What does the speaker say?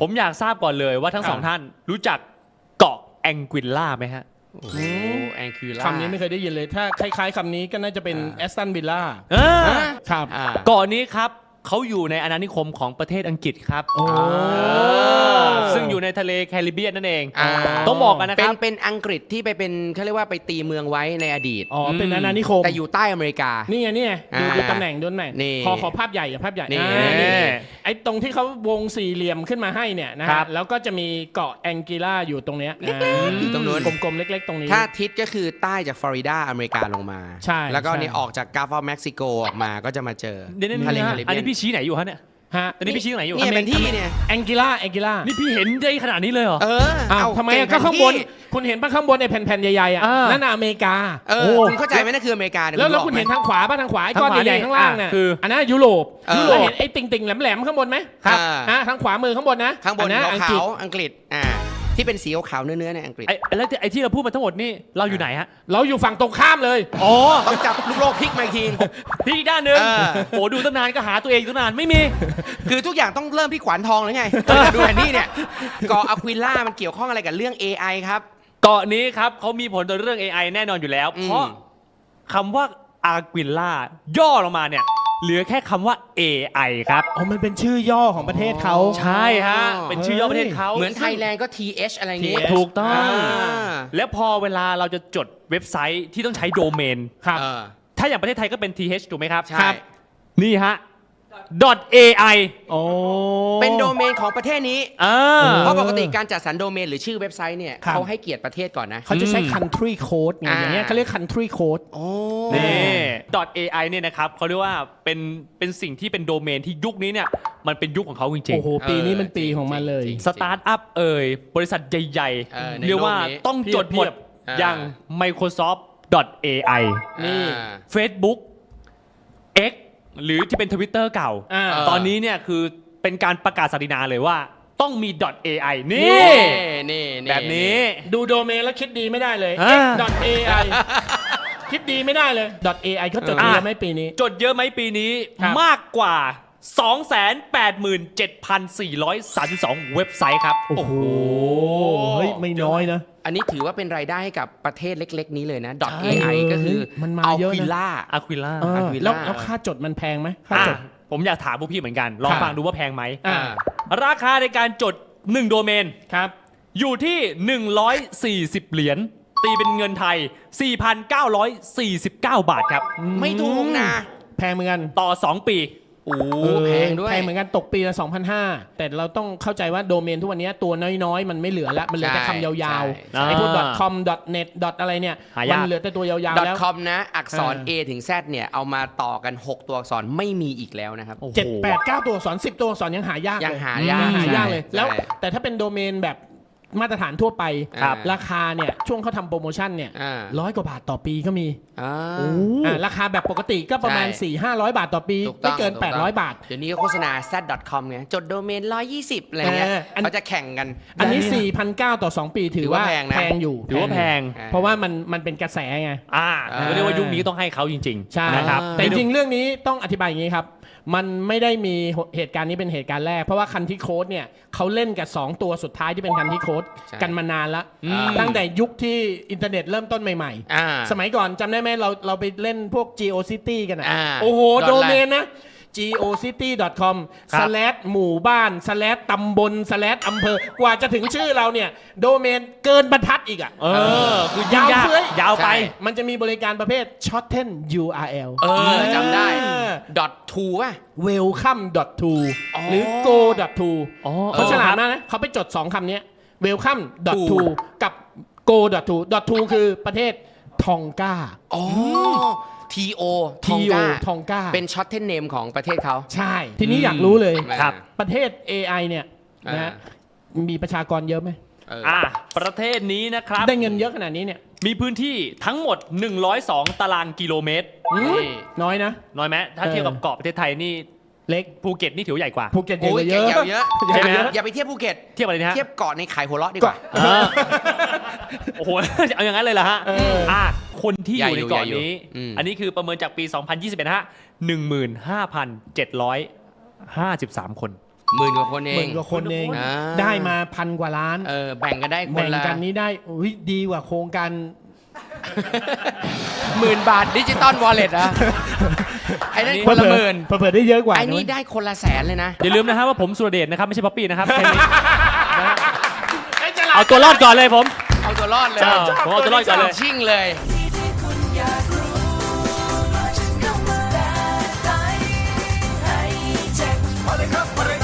ผมอยากทราบก่อนเลยว่าทั้งครับสองท่านรู้จักเกาะแองกิลล่าไหมฮะโอ้โหแองคิล่าคำนี้ไม่เคยได้ยินเลย ถ้าคล้าย ๆคำนี้ก็น่าจะเป็นอ่าแอสตันวิลล่าเออครับอ่าเกาะนี้ครับเขาอยู่ในอาณานิคมของประเทศอังกฤษครับโอ้ซึ่งอยู่ในทะเลแคริบเบียนนั่นเองอ่าต้องบอกกันนะเป็คนรับ เป็นอังกฤษที่ไปเป็นเขาเรียกว่าไปตีเมืองไว้ในอดีต อ๋อ เป็นอาณานิคม แต่อยู่ใต้อเมริกา นี่ไงนี่ไงดูอ่าดูตำแหน่งดูตำแหน่งนี่ขอขอภาพใหญ่อย่าภาพใหญ่นี่อ่านี่นี่ ไอ้ตรงที่เขาวงสี่เหลี่ยมขึ้นมาให้เนี่ยนะครัฮะบ แล้วก็จะมีเกาะแองกิล่าอยู่ตรงเนี้ยเล็กๆอยู่ตรงนู้น กลมๆเล็ก ๆ ตรงนี้ ถ้าทิศก็คือใต้จากฟลอริดาอเมริกาลงมา ใช่แล้วก็ใช่ นี่ออกจากกาฟอเม็กซิโกออกมาก็จะมาเจอเดี๋ยวนี้ทะเลนะแคริบอันเบียนี้นพี่ชี้ไหนอยู่ฮะเนี่ย ฮะอันนี้พี่ชี้ไหนอยู่เนี่ยเป็นที่เนี่ย แองกิล่าแองกิล่านี่พี่เห็นได้ขนาดนี้เลยเหรอ เอออ้าวเอาทำไมเก่อะก็ข้างบนแผที่คุณเห็นปะข้างบนในแผ่นๆใหญ่ๆอะอ่านั่ นั่นน่ะอเมริกา เออโอ้คุณเข้าใจไหมนั่นคืออเมริกาเนี่ยแล้วแล้วบคุอณกไหมเห็นทางขวาป่ะทางขวาไอ้ก้อนทางขวาใหญ่นี่ๆข้างล่างเนี่ยอะคือ อันนั้นยุโรปเออยุโรปเห็นไอ้ติ่งๆแหลมๆข้างบนไหมครับอะทางขวามือข้างบนนะข้างบนอัขาวอังขากฤษวอังกฤษอ่า ที่เป็นสีขาวๆเนื้อๆในอังกฤษไอ้แล้วที่ไอ้ที่เราพูดมาทั้งหมดนี่เราอยู่ไหนฮะ เราอยู่ฝั่งตรงข้ามเลย อ๋อต้องจับลูกโลกพลิกมาอีกทีพี่อีกด้านหนึ่งเออ โอ้ดูตั้งนานก็หาตัวเองตั้งนานไม่มี คือทุกอย่างต้องเริ่มที่ขวานทองแล้วไงดูแผนที่เนี่ยเกาะอะควิล่ามันเกี่ยวข้องอะไรกับเรื่อง AI ครับ เกาะนี้ครับเขามีผลต่อเรื่อง AI แน่นอนอยู่แล้ว อืม เพราะคำว่าอากิลล่าย่อลงมาเนี่ย เหลือแค่คำว่า AI ครับ อ๋อมันเป็นชื่อย่อของประเทศเขาใช่ฮะ เป็นชื่อย่อประเทศเขาเหมือนไทยแลนด์ก็ TH อะไรอย่างงี้ TH ถูกต้องอ่าแล้วพอเวลาเราจะจดเว็บไซต์ที่ต้องใช้โดเมนครับเออถ้าอย่างประเทศไทยก็เป็น th ถูกไหมครับใช่ครับนี่ฮะ .ai โอ้เป็นโดเมนของประเทศนี้อ่าเพราะปกติการจัดสรรโดเมนหรือชื่อเว็บไซต์เนี่ยครับ เขาให้เกียรติประเทศก่อนนะ เขาจะใช้อืม country code ไงอ่าอย่างเงี้ยเขาเรียก country code โอ้นี่ .ai เนี่ยนะครับเขาเรียกว่าเป็นเป็นสิ่งที่เป็นโดเมนที่ยุคนี้เนี่ยมันเป็นยุคของเขาจริงโอ้โห ปีนี้มันปีของมันเลยจริงๆสตาร์ทอัพเอ่ยบริษัทใหญ่เออในๆเรียกว่าโลกนี้ต้องจดหมดเพียบๆอย่างอ่ Microsoft .ai นี่ อ่า Facebook X หรือที่เป็น Twitter เก่า อ่าเออตอนนี้เนี่ยคือเป็นการประกาศสัตินาเลยว่าต้องมี .ai นี่นี่ นี่นี่ แบบนี้ ดูโดเมนแล้วคิดดีไม่ได้เลย อ่า x.ai คิดดีไม่ได้เลย .ai เขาจดอ่าเยอะไหมปีนี้ จดเยอะไหมปีนี้ครับ มากกว่า 287,432 เว็บไซต์ครับ โอ้โห เฮ้ย ไม่น้อยนะ อันนี้ถือว่าเป็นรายได้ให้กับประเทศเล็ก ๆ นี้เลยนะใช่ .ai ก็คือมันมาเยอะนะวิล่า Aquila เออ Aquila แล้วแล้วค่าจดมันแพงไหมค่าจด ผมอยากถามพวกพี่เหมือนกัน ลองครับ ฟังดูว่าแพงไหม อ่า ราคาในการจด 1 โดเมน ครับ อยู่ที่ 140 เหรียญ ตีเป็นเงินไทย 4,949 บาทครับ ไม่ถูกนะ แพงเหมือนกัน ต่อ 2 ปี โอ้เออแพงด้วย แพงเหมือนกันตกปีละ2,500 แต่เราต้องเข้าใจว่าโดเมนทุกวันนี้ตัวน้อยๆ มันไม่เหลือละมันเหลือแต่คำยาวใช่ๆไอ้พวกอ่า .com .net อะไรเนี่ย หายาก มันเหลือแต่ตัวยาวๆดอทแล้วคอมนะ อักษรเอ A อถึง Z เนี่ยเอามาต่อกัน 6 ตัวอักษรไม่มีอีกแล้วนะครับ โอ้โหเจ็ดแปดเก้าตัวอักษรสิบตัวอักษรยังหายากยังเลหายากหายากเลย ใช่แล้ว ใช่ แต่ถ้าเป็นโดเมนแบบ มาตรฐานทั่วไป ครับ ราคาเนี่ยช่วงเขาทำโปรโมชั่นเนี่ยอ่าร้อยกว่าบาทต่อปีก็มีอ่า อ่าราคาแบบปกติก็ประมาณ ใช่ 4 5 0 0 บาทต่อปี ถูกต้ไม่องเกิน ถูกต้อง800 บาท เดี๋ยวนี้ก็โฆษณา z.com ไงจดโดเมน 120 อะไรเงี้ยเอออัน เขาจะแข่งกัน อันนี้อย่างนี้4,900 ต่อ 2 ปีถือถือว่าว่าแพงนะ แพงอยู่ ถือว่าแพงเพราะว่ามันมันเป็นกระแสไง อ่าอ่า เรียกว่ายุคนี้ต้องให้เขาจริงใช่ๆนะครับ แต่จริงๆเรื่องนี้ต้องอธิบายอย่างนี้ครับมันไม่ได้มีเหตุการณ์นี้เป็นเหตุการณ์แรก เพราะว่าคันที่โค้ดเนี่ยเขาเล่นกับ 2 ตัวสุดท้ายที่เป็นคันที่โค้ดใช่กันมานานแล้วอืมตั้งแต่ยุคที่อินเทอร์เน็ตเริ่มต้นใหม่อ่าๆสมัยก่อนจำได้ไหมเราเราไปเล่นพวก GeoCity กันอะอ่าโอ้โห ดอทโดไลน์เมนนะ geocity.com ครับ slash หมู่บ้าน slash ตำบล slash อำเภอกว่าจะถึงชื่อเราเนี่ย โดเมนเกินบรรทัดอีกอะ เออ คือยายาววเฟ้ย ยาวไป ใช่ มันจะมีบริการประเภท shorten URL เอเอออจำได้เออ dot to ป่ะ welcome to อ๋อหรือ go to อ๋อ เขาฉลาดครับมากนะเขาไปจด 2คำเนี้ย welcome to to กับ go to to คือประเทศทองกา อ๋อ TO ททีองโอก้าทองกาเป็นช็อตเทนเนมของประเทศเขาใช่ ทีนี้อยากรู้เลยครับ ประเทศ AI เนี่ยนะฮะมีประชากรเยอะไหมเอออ่าประเทศนี้นะครับ ได้เงินเยอะขนาดนี้เนี่ยมีพื้นที่ทั้งหมด 102 ตารางกิโลเมตรอืมนี่น้อยนะ น้อยไหมถ้าเออเทียบกับเกาะประเทศไทยนี่ เล็กภูเก็ตนี่ถือว่าใหญ่กว่า ภูเก็ตโอ้ยเยอะเยอะเยอะใช่ไหมฮะ อย่าไปเทียบภูเก็ต เทียบอะไรนะฮะ เทียบเกาะในขายหัวเราะดีกก็ว่า เออโอ้โห เอาอย่างนั้นเลยเหรอฮะเอออ่อ่าคนที่อยู่ในเกาะใหญ่อยู่นี้ใหญ่อยู่อืม อันนี้คือประเมินจากปี 2021นะฮะ15,753 คน หมื่นกว่าคนเอหมื่ง นกว่าคนเองอ่า ได้มาพันกว่าล้าน เออแบ่งกันได้คนแบ่งละกันนี้ได้อุ้ยดีกว่าโครงการหมื่นบาทดิจิตอลวอลเล็ตอะ ไอ้นั่นอันนี้คนละหมื่นเผื่อๆได้เยอะกว่าไอ้นี่ะได้คนละแสนเลยนะ อย่าลืมนะฮะว่าผมสุรเดชนะครับ ไม่ใช่ป๊อปปี้นะครับแค่นี้นะเอาตัวรอดก่อนเลยผม เอาตัวรอดเลยใช่ผมเอาตัวรอดก่อนเลยชิ่งเลยที่ที่คุณอยากรู้ฉันเข้ามาแต่ใจให้เจ็บมาเลยครับมาเลยครับ